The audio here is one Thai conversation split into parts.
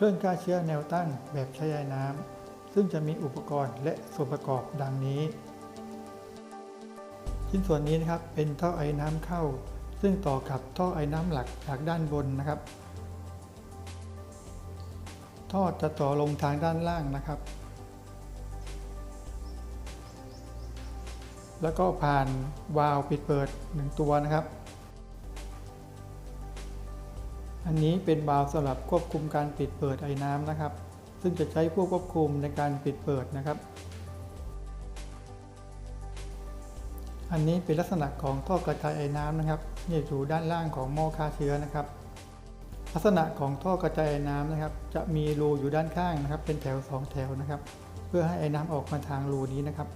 เครื่องฆ่าเชื้อแนวตั้งแบบใช้ไอ้น้ำซึ่งจะมีอุปกรณ์และส่วนประกอบดังนี้ ชิ้นส่วนนี้นะครับเป็นท่อไอ้น้ำเข้า ซึ่งต่อกับท่อไอ้น้ำหลักจากด้านบนนะครับ ท่อจะต่อลงทางด้านล่างนะครับ แล้วก็ผ่านวาล์วปิดเปิด 1 ตัวนะครับ อันนี้เป็นวาล์วสำหรับควบคุมการปิดเปิดไอ้น้ำนะครับ ซึ่งจะใช้ผู้ควบคุมในการปิดเปิดนะครับ อันนี้เป็นลักษณะของท่อกระจายไอ้น้ำนะครับนี่อยู่ด้านล่างของหม้อฆ่าเชื้อนะครับ ลักษณะของท่อกระจายไอ้น้ำนะครับ จะมีรูอยู่ด้านข้างนะครับ เป็นแถว 2 แถวนะครับ เพื่อให้ไอ้น้ำออกมาทางรูนี้นะครับ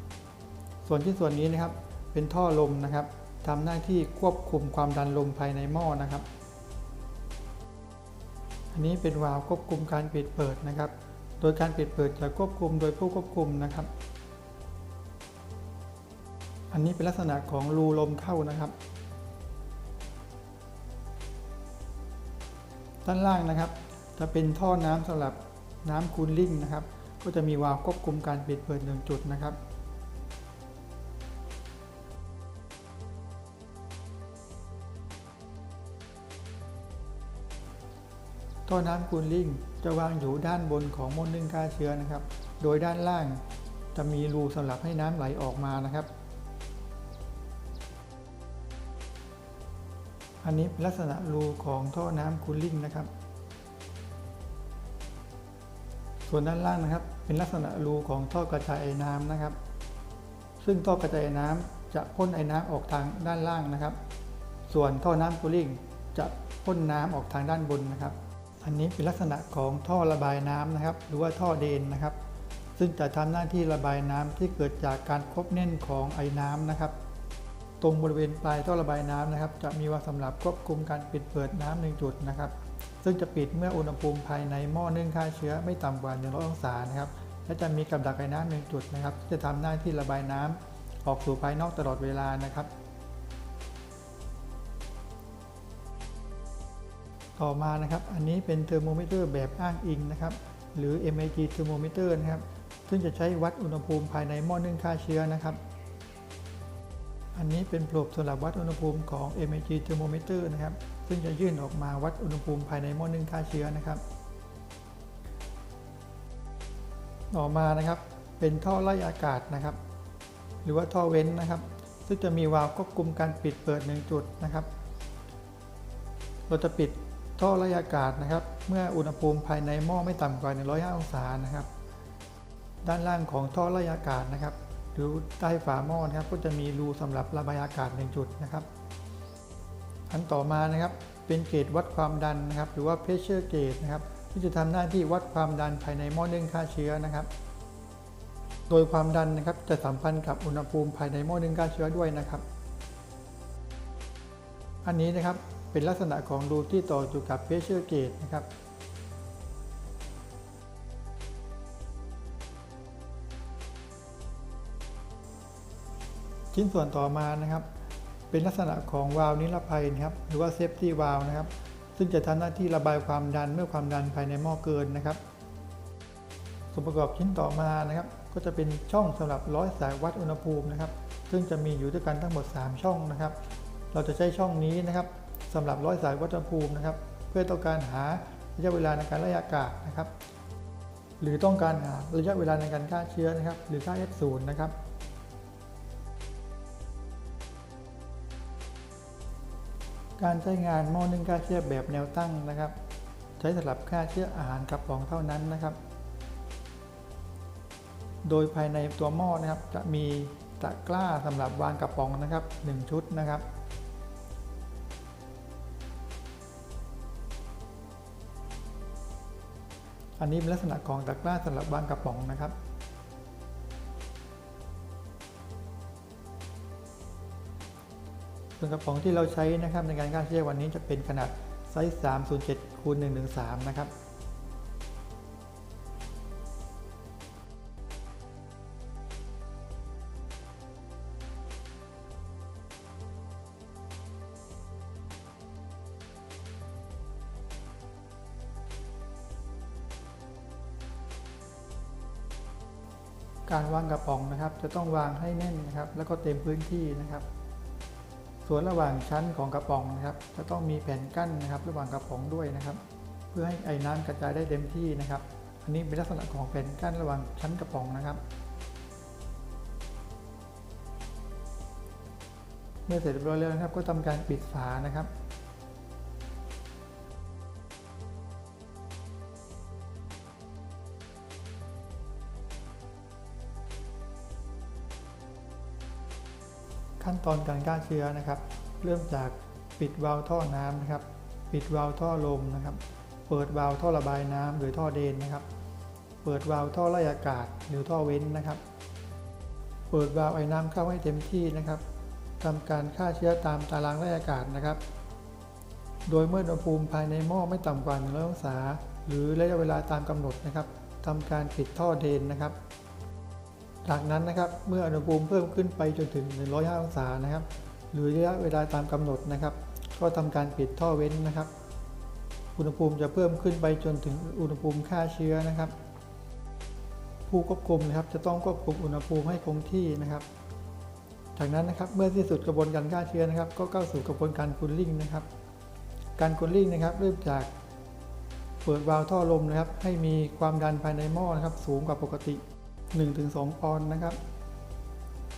ส่วนที่ส่วนนี้นะครับ เป็นท่อลมนะครับทำหน้าที่ควบคุมความดันลมภายในหม้อนะครับ อันนี้เป็นวาล์วควบคุมการปิดเปิดนะครับ โดยการปิดเปิดจะควบคุมโดยผู้ควบคุมนะครับ อันนี้เป็นลักษณะของรูลมเข้านะครับ ด้านล่างนะครับ จะเป็นท่อน้ำสำหรับน้ำคูลลิ่งนะครับ ก็จะมีวาล์วควบคุมการปิดเปิดหนึ่งจุดนะครับ ท่อน้ำคูลลิ่งจะวางอยู่ด้านบนของมดนึ่งฆ่าเชื้อนะครับ โดยด้านล่างจะมีรูสำหรับให้น้ำไหลออกมานะครับ อันนี้ลักษณะรูของท่อน้ำคูลลิ่งนะครับ ส่วนด้านล่างนะครับ เป็นลักษณะรูของท่อกระจายน้ำนะครับ ซึ่งท่อกระจายน้ำจะพ่นไอ้น้ำออกทางด้านล่างนะครับ ส่วนท่อน้ำคูลลิ่งจะพ่นน้ำออกทางด้านบนนะครับ อันนี้เป็นลักษณะของท่อระบายน้ำนะครับ หรือว่าท่อเดนนะครับ ซึ่งจะทำหน้าที่ระบายน้ำที่เกิดจากการคบแน่นของไอ้น้ำนะครับ ตรงบริเวณปลายท่อระบายน้ำนะครับ จะมีวาล์วสำหรับควบคุมการปิดเปิดน้ำหนึ่งจุดนะครับ ซึ่งจะปิดเมื่ออุณหภูมิภายในหม้อนึ่งฆ่าเชื้อไม่ต่ำกว่า100องศานะครับ และจะมีกับดักไอ้น้ำหนึ่งจุดนะครับที่จะทำหน้าที่ระบายน้ำออกสู่ภายนอกตลอดเวลานะครับ ต่อมานะครับ อันนี้เป็นเทอร์โมมิเตอร์แบบอ้างอิงนะครับ หรือ MIG เทอร์โมมิเตอร์นะครับ ซึ่งจะใช้วัดอุณหภูมิภายในหม้อนึ่งฆ่าเชื้อนะครับ อันนี้เป็นโปรบสำหรับวัดอุณหภูมิของ MIG เทอร์โมมิเตอร์นะครับ ซึ่งจะยื่นออกมาวัดอุณหภูมิภายในหม้อนึ่งฆ่าเชื้อนะครับ ต่อมานะครับ เป็นท่อไล่อากาศนะครับ หรือว่าท่อเว้นนะครับ ซึ่งจะมีวาล์วควบคุมการปิดเปิดหนึ่งจุดนะครับ เราจะปิด ท่อไล่อากาศนะครับ เมื่ออุณหภูมิภายในหม้อไม่ต่ำกว่า 105 องศานะครับ ด้านล่างของท่อไล่อากาศนะครับหรือใต้ฝาหม้อนะครับ ก็จะมีรูสำหรับระบายอากาศหนึ่งจุดนะครับ อันต่อมานะครับ เป็นเกจวัดความดันนะครับ หรือว่า pressure gauge นะครับ ที่จะทำหน้าที่วัดความดันภายในหม้อนึ่งฆ่าเชื้อนะครับโดยความดันนะครับจะสัมพันธ์กับอุณหภูมิภายในหม้อนึ่งฆ่าเชื้อด้วยนะครับ อันนี้นะครับ เป็นลักษณะของรูที่ต่ออยู่กับ pressure gauge นะครับชิ้นส่วนต่อมานะครับ เป็นลักษณะของวาล์วนิรภัยนะครับหรือว่า safety valve นะครับ ซึ่งจะทำหน้าที่ระบายความดันเมื่อความดันภายในหม้อเกินนะครับส่วนประกอบชิ้นต่อมานะครับ ก็จะเป็นช่องสำหรับร้อยสายวัดอุณหภูมินะครับ ซึ่งจะมีอยู่ด้วยกันทั้งหมด 3 ช่องนะครับ เราจะใช้ช่องนี้นะครับ สำหรับร้อยสายวัดอุณหภูมินะครับ เพื่อต้องการหาระยะเวลาในการไล่อากาศนะครับ หรือต้องการหาระยะเวลาในการฆ่าเชื้อนะครับ หรือค่า F0 นะครับการใช้งานหม้อนึ่งฆ่าเชื้อแบบแนวตั้งนะครับ ใช้สำหรับฆ่าเชื้ออาหารกระป๋องเท่านั้นนะครับ โดยภายในตัวหม้อนะครับจะมีตะกร้าสำหรับวางกระป๋องนะครับ 1 ชุดนะครับ อันนี้เป็นลักษณะของตะกร้าสำหรับวางกระป๋องนะครับ ส่วนกระป๋องที่เราใช้นะครับในการฆ่าเชื้อวันนี้จะเป็นขนาดไซส์ 307คูณ113 นะครับ การวางกระป๋องนะครับ จะต้องวางให้แน่นนะครับ แล้วก็เต็มพื้นที่นะครับ ส่วนระหว่างชั้นของกระป๋องนะครับ จะต้องมีแผ่นกั้นนะครับ ระหว่างกระป๋องด้วยนะครับ เพื่อให้ไอ้น้ำกระจายได้เต็มที่นะครับ อันนี้เป็นลักษณะของแผ่นกั้นระหว่างชั้นกระป๋องนะครับ เมื่อเสร็จเรียบร้อยแล้วนะครับ ก็ทำการปิดฝานะครับ ขั้นตอนการฆ่าเชื้อนะครับ เริ่มจากปิดวาล์วท่อน้ำนะครับ ปิดวาล์วท่อลมนะครับ เปิดวาล์วท่อระบายน้ำหรือท่อเดนนะครับ เปิดวาล์วท่อไล่อากาศหรือท่อเว้นนะครับ เปิดวาล์วไอ้น้ำเข้าให้เต็มที่นะครับทำการฆ่าเชื้อตามตารางไล่อากาศนะครับ โดยเมื่ออุณหภูมิภายในหม้อไม่ต่ำกว่า100องศา หรือระยะเวลาตามกำหนดนะครับทำการปิดท่อเดนนะครับ จากนั้นนะครับเมื่ออุณหภูมิเพิ่มขึ้นไปจนถึง 105 องศานะครับ หรือระยะเวลาตามกำหนดนะครับ ก็ทำการปิดท่อเว้นนะครับ อุณหภูมิจะเพิ่มขึ้นไปจนถึงอุณหภูมิฆ่าเชื้อนะครับ ผู้ควบคุมนะครับจะต้องควบคุมอุณหภูมิให้คงที่นะครับ จากนั้นนะครับเมื่อที่สุดกระบวนการฆ่าเชื้อนะครับ ก็เข้าสู่กระบวนการคูลลิ่งนะครับ การคูลลิ่งนะครับเริ่มจากเปิดวาล์วท่อลมนะครับ ให้มีความดันภายในหม้อนะครับ สูงกว่าปกติ 1-2ปอนด์นะครับ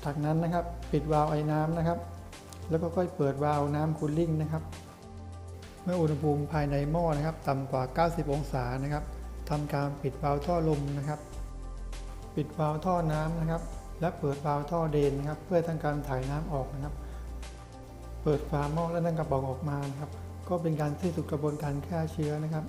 จากนั้นนะครับปิดวาล์วไอ้น้ำนะครับ แล้วก็ค่อยเปิดวาล์วน้ำคูลลิ่งนะครับ เมื่ออุณหภูมิภายในหม้อนะครับต่ำกว่า 90 องศานะครับทำการปิดวาล์วท่อลมนะครับ ปิดวาล์วท่อน้ำนะครับ และเปิดวาล์วท่อเดนนะครับ เพื่อทำการถ่ายน้ำออกนะครับ เปิดฝาหม้อและนำกระป๋องออกมานะครับ ก็เป็นการที่สุดกระบวนการฆ่าเชื้อนะครับ